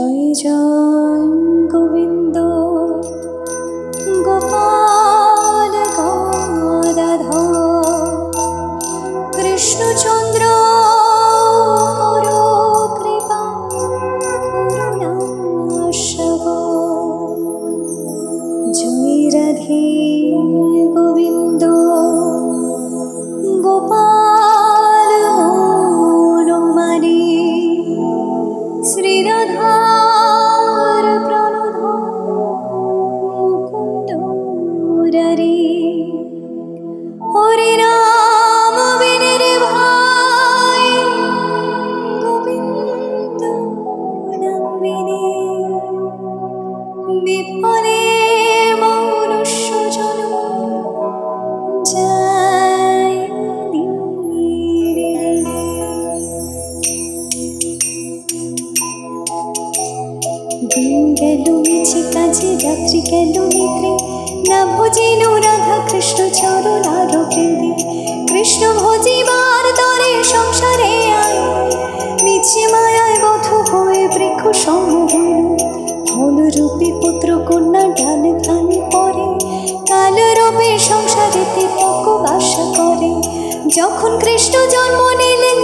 trời trắng cũng പുരരി জীবার তরে সংসারে আয়। নিচে মায়ায় বধ হয়ে বৃক্ষ সম হল ফুল রূপে পুত্র কন্যা ডাল ধানে পরে কাল রূপে সংসারেতে পক বাসা করে। যখন কৃষ্ণ জন্ম নিলেন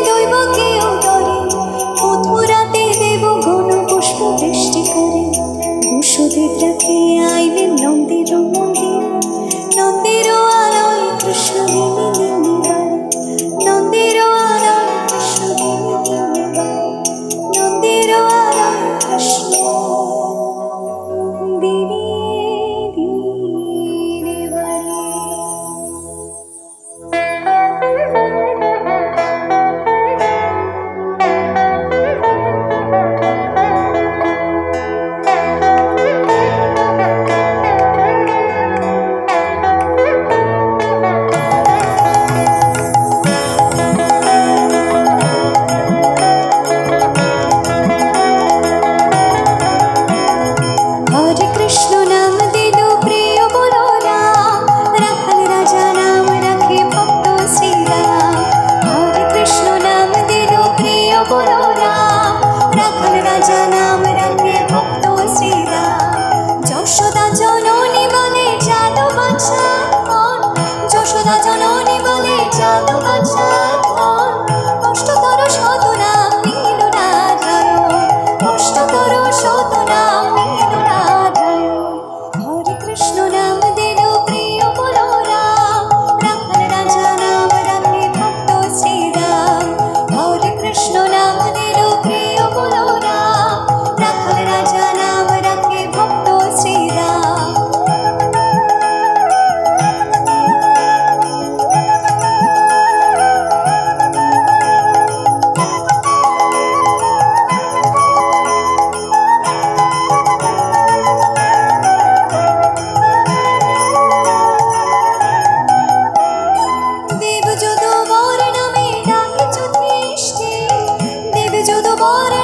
podré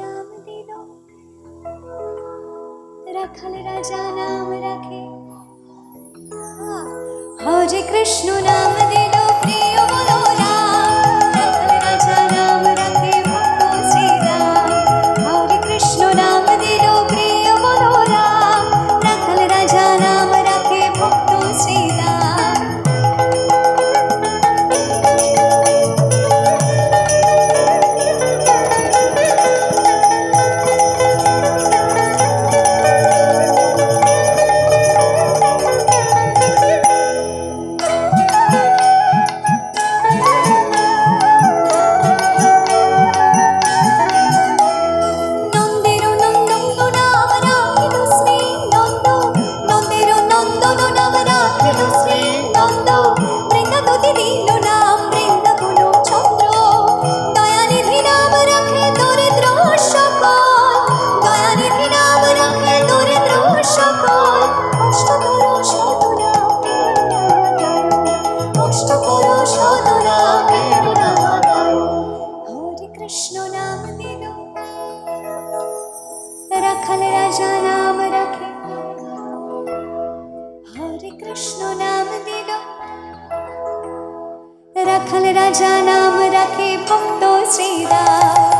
নাম দিল। রাখাল রাজা নাম রাখে। হরে কৃষ্ণ নাম দিল। રાજા નામ રાખે ભક્તો શ્રીરામ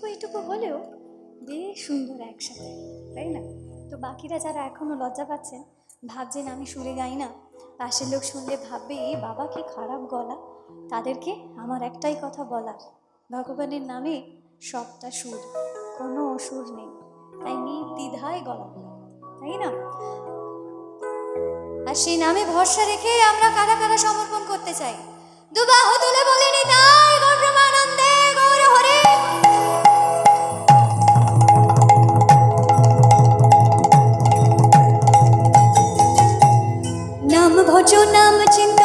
এইটুকু এইটুকু হলেও বেশ সুন্দর একসাথে, তাই না? তো বাকিরা যারা এখনও লজ্জা পাচ্ছেন, ভাবছেন আমি সুরে গাই না, পাশের লোক শুনলে ভাববে এই বাবা কি খারাপ গলা। তাদেরকে আমার একটাই কথা বলার ভগবানের নামে সবটা সুর, কোনো সুর নেই, তাই নির্দ্বিধায় গলা তাই না? আর সেই নামে ভরসা রেখে আমরা কারা কারা সমর্পণ করতে চাই? দুবাহ তুলে বলিনি তাই নাম ভজ নাম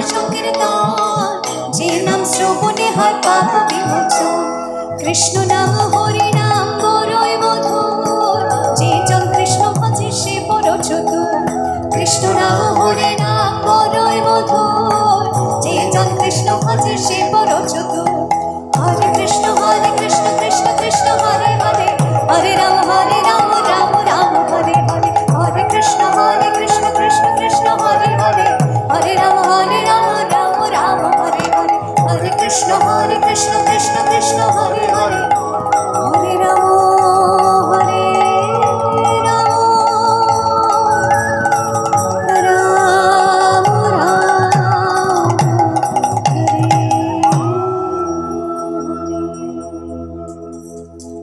নাম সংকীর্তন যে নাম শ্রবণে হয় পাপ বিমোচন কৃষ্ণ নাম হরি